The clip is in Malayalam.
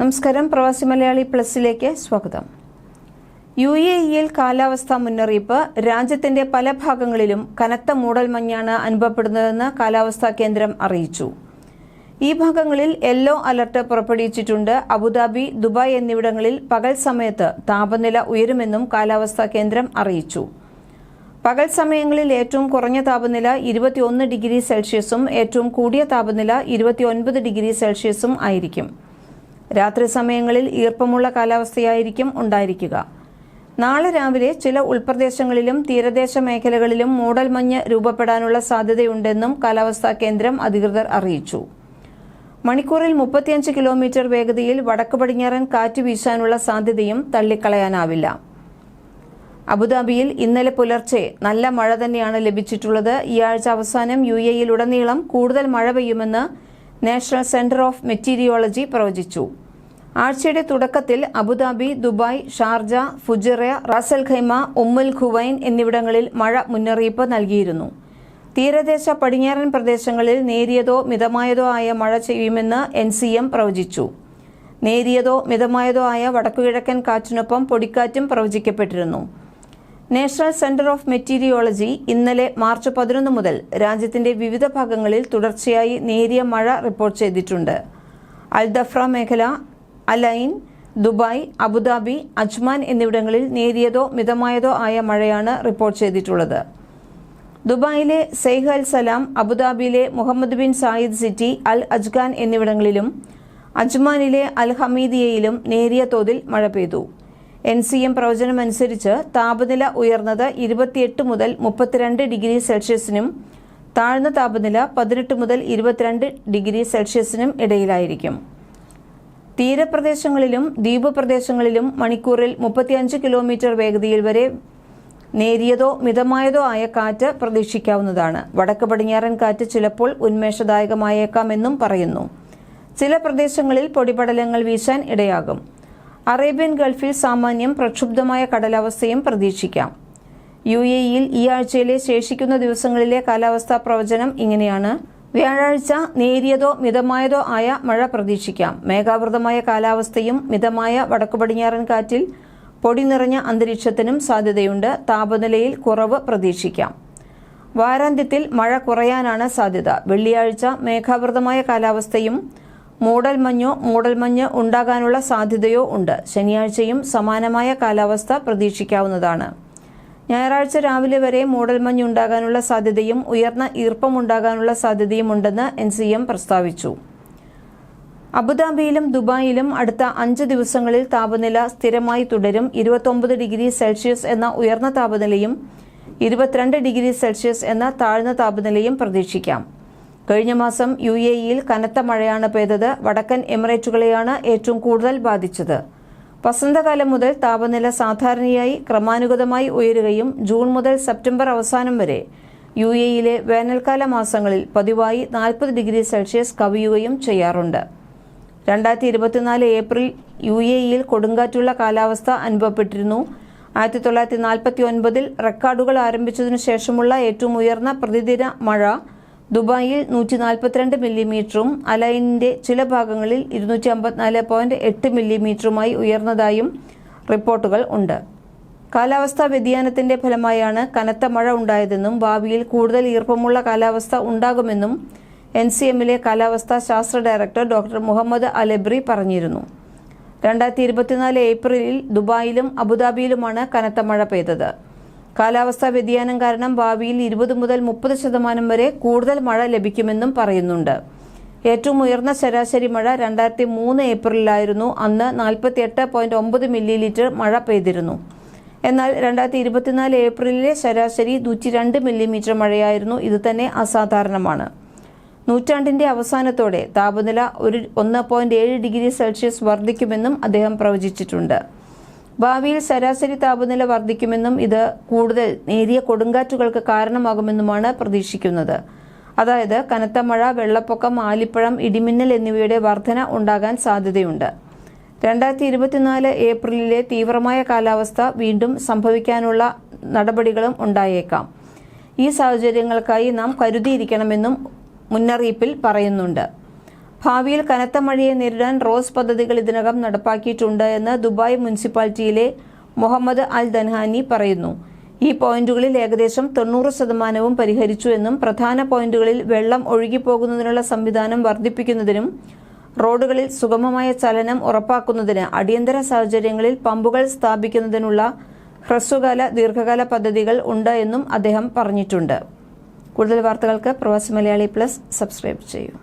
നമസ്കാരം. പ്രവാസി മലയാളി പ്ലസിലേക്ക് സ്വാഗതം. യു എ ഇയിൽ കാലാവസ്ഥാ മുന്നറിയിപ്പ്. രാജ്യത്തിന്റെ പല ഭാഗങ്ങളിലും കനത്ത മൂടൽമഞ്ഞാണ് അനുഭവപ്പെടുന്നതെന്ന് കാലാവസ്ഥാ കേന്ദ്രം അറിയിച്ചു. ഈ ഭാഗങ്ങളിൽ യെല്ലോ അലർട്ട് പുറപ്പെടുവിച്ചിട്ടുണ്ട്. അബുദാബി ദുബായ് എന്നിവിടങ്ങളിൽ പകൽ സമയത്ത് താപനില ഉയരുമെന്നും കാലാവസ്ഥാ കേന്ദ്രം അറിയിച്ചു. പകൽ സമയങ്ങളിൽ ഏറ്റവും കുറഞ്ഞ താപനില ഇരുപത്തിയൊന്ന് ഡിഗ്രി സെൽഷ്യസും ഏറ്റവും കൂടിയ താപനില ഇരുപത്തിയൊൻപത് ഡിഗ്രി സെൽഷ്യസും ആയിരിക്കും. രാത്രി സമയങ്ങളിൽ ഈർപ്പമുള്ള കാലാവസ്ഥയായിരിക്കും ഉണ്ടായിരിക്കുക. നാളെ രാവിലെ ചില ഉൾപ്രദേശങ്ങളിലും തീരദേശ മേഖലകളിലും മൂടൽമഞ്ഞ് രൂപപ്പെടാനുള്ള സാധ്യതയുണ്ടെന്നും കാലാവസ്ഥാ കേന്ദ്രം അധികൃതർ അറിയിച്ചു. മണിക്കൂറിൽ മുപ്പത്തിയഞ്ച് കിലോമീറ്റർ വേഗതയിൽ വടക്ക് പടിഞ്ഞാറൻ കാറ്റ് വീശാനുള്ള സാധ്യതയും തള്ളിക്കളയാനാവില്ല. അബുദാബിയിൽ ഇന്നലെ പുലർച്ചെ നല്ല മഴ തന്നെയാണ് ലഭിച്ചിട്ടുള്ളത്. ഈ ആഴ്ച അവസാനം യു എയിലുടനീളം കൂടുതൽ മഴ പെയ്യുമെന്ന് നാഷണൽ സെന്റർ ഓഫ് മെറ്റീരിയോളജി പ്രവചിച്ചു. ആഴ്ചയുടെ തുടക്കത്തിൽ Abu Dhabi Dubai Sharjah Fujairah Ras al Khaimah Umm al Quwain എന്നിവിടങ്ങളിൽ മഴ മുന്നറിയിപ്പ് നൽകിയിരുന്നു. തീരദേശ പടിഞ്ഞാറൻ പ്രദേശങ്ങളിൽ നേരിയതോ മിതമായതോ ആയ മഴ ചെയ്യുമെന്ന് എൻ സി എം പ്രവചിച്ചു. നേരിയതോ മിതമായതോ ആയ വടക്കുകിഴക്കൻ കാറ്റിനൊപ്പം പൊടിക്കാറ്റും പ്രവചിക്കപ്പെട്ടിരുന്നു. നാഷണൽ സെന്റർ ഓഫ് മെറ്റീരിയോളജി ഇന്നലെ മാർച്ച് പതിനൊന്ന് മുതൽ രാജ്യത്തിന്റെ വിവിധ ഭാഗങ്ങളിൽ തുടർച്ചയായി നേരിയ മഴ റിപ്പോർട്ട് ചെയ്തിട്ടുണ്ട്. അൽദഫ്ര മേഖല അലൈൻ ദുബായ് അബുദാബി അജ്മാൻ എന്നിവിടങ്ങളിൽ നേരിയതോ മിതമായതോ ആയ മഴയാണ് റിപ്പോർട്ട് ചെയ്തിട്ടുള്ളത്. ദുബായിലെ സെയ്ഹ് അൽ സലാം അബുദാബിയിലെ Mohammed bin Zayed City Al അജ്ഗാൻ എന്നിവിടങ്ങളിലും അജ്മാനിലെ അൽ ഹമീദിയയിലും നേരിയ തോതിൽ മഴ പെയ്തു. എൻ സി എം പ്രവചനമനുസരിച്ച് താപനില ഉയർന്നത് ഇരുപത്തിയെട്ട് മുതൽ മുപ്പത്തിരണ്ട് ഡിഗ്രി സെൽഷ്യസിനും താഴ്ന്ന താപനില പതിനെട്ട് മുതൽ ഇരുപത്തിരണ്ട് ഡിഗ്രി സെൽഷ്യസിനും ഇടയിലായിരിക്കും. തീരപ്രദേശങ്ങളിലും ദ്വീപ് പ്രദേശങ്ങളിലും മണിക്കൂറിൽ മുപ്പത്തിയഞ്ച് കിലോമീറ്റർ വേഗതയിൽ വരെ നേരിയതോ മിതമായതോ ആയ കാറ്റ് പ്രതീക്ഷിക്കാവുന്നതാണ്. വടക്ക് പടിഞ്ഞാറൻ കാറ്റ് ചിലപ്പോൾ ഉന്മേഷദായകമായേക്കാമെന്നും പറയുന്നു. ചില പ്രദേശങ്ങളിൽ പൊടിപടലങ്ങൾ വീശാൻ ഇടയാകും. അറേബ്യൻ ഗൾഫിൽ സാമാന്യം പ്രക്ഷുബ്ധമായ കടലാവസ്ഥയും പ്രതീക്ഷിക്കാം. യു എ ഇയിൽ ഈ ആഴ്ചയിലെ ശേഷിക്കുന്ന ദിവസങ്ങളിലെ കാലാവസ്ഥാ പ്രവചനം ഇങ്ങനെയാണ്. വ്യാഴാഴ്ച നേരിയതോ മിതമായതോ ആയ മഴ പ്രതീക്ഷിക്കാം. മേഘാവൃതമായ കാലാവസ്ഥയും മിതമായ വടക്കു പടിഞ്ഞാറൻ കാറ്റിൽ പൊടി നിറഞ്ഞ അന്തരീക്ഷത്തിനും സാധ്യതയുണ്ട്. താപനിലയിൽ കുറവ് പ്രതീക്ഷിക്കാം. വാരാന്ത്യത്തിൽ മഴ കുറയാനാണ് സാധ്യത. വെള്ളിയാഴ്ച മേഘാവൃതമായ കാലാവസ്ഥയും മൂടൽമഞ്ഞോ മൂടൽമഞ്ഞ് ഉണ്ടാകാനുള്ള സാധ്യതയോ ഉണ്ട്. ശനിയാഴ്ചയും സമാനമായ കാലാവസ്ഥ പ്രതീക്ഷിക്കാവുന്നതാണ്. ഞായറാഴ്ച രാവിലെ വരെ മൂടൽമഞ്ഞ് ഉണ്ടാകാനുള്ള സാധ്യതയും ഉയർന്ന ഈർപ്പമുണ്ടാകാനുള്ള സാധ്യതയും ഉണ്ടെന്ന് എൻ സി എം പ്രസ്താവിച്ചു. അബുദാബിയിലും ദുബായിലും അടുത്ത അഞ്ച് ദിവസങ്ങളിൽ താപനില സ്ഥിരമായി തുടരും. ഇരുപത്തൊമ്പത് ഡിഗ്രി സെൽഷ്യസ് എന്ന ഉയർന്ന താപനിലയും ഇരുപത്തിരണ്ട് ഡിഗ്രി സെൽഷ്യസ് എന്ന താഴ്ന്ന താപനിലയും പ്രതീക്ഷിക്കാം. കഴിഞ്ഞ മാസം യു എ ഇയിൽ കനത്ത മഴയാണ് പെയ്തത്. വടക്കൻ എമിറേറ്റുകളെയാണ് ഏറ്റവും കൂടുതൽ ബാധിച്ചത്. വസന്തകാലം മുതൽ താപനില സാധാരണയായി ക്രമാനുഗതമായി ഉയരുകയും ജൂൺ മുതൽ സെപ്റ്റംബർ അവസാനം വരെ യു എയിലെ വേനൽക്കാല മാസങ്ങളിൽ പതിവായി നാൽപ്പത് ഡിഗ്രി സെൽഷ്യസ് കവിയുകയും ചെയ്യാറുണ്ട്. രണ്ടായിരത്തി ഇരുപത്തിനാല് ഏപ്രിൽ യു എ ഇയിൽ കൊടുങ്കാറ്റുള്ള കാലാവസ്ഥ അനുഭവപ്പെട്ടിരുന്നു. ആയിരത്തി തൊള്ളായിരത്തി നാൽപ്പത്തി ഒൻപതിൽ റെക്കോർഡുകൾ ആരംഭിച്ചതിനു ശേഷമുള്ള ഏറ്റവും ഉയർന്ന പ്രതിദിന മഴ ദുബായിൽ നൂറ്റി നാൽപ്പത്തിരണ്ട് മില്ലിമീറ്ററും അലൈനിന്റെ ചില ഭാഗങ്ങളിൽ ഇരുന്നൂറ്റി അമ്പത്തിനാല് പോയിന്റ് എട്ട് മില്ലിമീറ്ററുമായി ഉയർന്നതായും റിപ്പോർട്ടുകൾ ഉണ്ട്. കാലാവസ്ഥാ വ്യതിയാനത്തിന്റെ ഫലമായാണ് കനത്ത മഴ ഉണ്ടായതെന്നും ഭാവിയിൽ കൂടുതൽ ഈർപ്പമുള്ള കാലാവസ്ഥ ഉണ്ടാകുമെന്നും എൻ സി എമ്മിലെ കാലാവസ്ഥാ ശാസ്ത്ര ഡയറക്ടർ ഡോക്ടർ മുഹമ്മദ് അലബ്രി പറഞ്ഞിരുന്നു. രണ്ടായിരത്തി ഇരുപത്തിനാല് ഏപ്രിലിൽ ദുബായിലും അബുദാബിയിലുമാണ് കനത്ത മഴ പെയ്തത്. കാലാവസ്ഥാ വ്യതിയാനം കാരണം ഭാവിയിൽ ഇരുപത് മുതൽ മുപ്പത് ശതമാനം വരെ കൂടുതൽ മഴ ലഭിക്കുമെന്നും പറയുന്നുണ്ട്. ഏറ്റവും ഉയർന്ന ശരാശരി മഴ രണ്ടായിരത്തി മൂന്ന് ഏപ്രിലിലായിരുന്നു. അന്ന് നാൽപ്പത്തി എട്ട് പോയിന്റ് ഒമ്പത് മില്ലി ലിറ്റർ മഴ പെയ്തിരുന്നു. എന്നാൽ രണ്ടായിരത്തി ഇരുപത്തിനാല് ഏപ്രിലിലെ ശരാശരി നൂറ്റി രണ്ട് മില്ലിമീറ്റർ മഴയായിരുന്നു. ഇത് തന്നെ അസാധാരണമാണ്. നൂറ്റാണ്ടിന്റെ അവസാനത്തോടെ താപനില ഒരു ഒന്ന് പോയിന്റ് ഏഴ് ഡിഗ്രി സെൽഷ്യസ് വർദ്ധിക്കുമെന്നും അദ്ദേഹം പ്രവചിച്ചിട്ടുണ്ട്. ഭാവിയിൽ ശരാശരി താപനില വർദ്ധിക്കുമെന്നും ഇത് കൂടുതൽ നേരിയ കൊടുങ്കാറ്റുകൾക്ക് കാരണമാകുമെന്നുമാണ് പ്രതീക്ഷിക്കുന്നത്. അതായത് കനത്ത മഴ വെള്ളപ്പൊക്കം ആലിപ്പഴം ഇടിമിന്നൽ എന്നിവയുടെ വർധന ഉണ്ടാകാൻ സാധ്യതയുണ്ട്. രണ്ടായിരത്തി ഇരുപത്തിനാല് ഏപ്രിലിലെ തീവ്രമായ കാലാവസ്ഥ വീണ്ടും സംഭവിക്കാനുള്ള നടപടികളും ഉണ്ടായേക്കാം. ഈ സാഹചര്യങ്ങൾക്കായി നാം കരുതിയിരിക്കണമെന്നും മുന്നറിയിപ്പിൽ പറയുന്നുണ്ട്. ഭാവിയിൽ കനത്ത മഴയെ നേരിടാൻ റോസ് പദ്ധതികൾ ഇതിനകം നടപ്പാക്കിയിട്ടുണ്ട് എന്ന് ദുബായ് മുനിസിപ്പാലിറ്റിയിലെ മുഹമ്മദ് അൽ ദൻഹാനി പറയുന്നു. ഈ പോയിന്റുകളിൽ ഏകദേശം തൊണ്ണൂറ് ശതമാനവും പരിഹരിച്ചു എന്നും പ്രധാന പോയിന്റുകളിൽ വെള്ളം ഒഴുകിപ്പോകുന്നതിനുള്ള സംവിധാനം വർദ്ധിപ്പിക്കുന്നതിനും റോഡുകളിൽ സുഗമമായ ചലനം ഉറപ്പാക്കുന്നതിന് അടിയന്തര സാഹചര്യങ്ങളിൽ പമ്പുകൾ സ്ഥാപിക്കുന്നതിനുള്ള ഹ്രസ്വകാല ദീർഘകാല പദ്ധതികൾ ഉണ്ട് എന്നും അദ്ദേഹം പറഞ്ഞിട്ടുണ്ട്. കൂടുതൽ വാർത്തകൾക്ക് പ്രവാസി മലയാളി പ്ലസ് സബ്സ്ക്രൈബ് ചെയ്യൂ.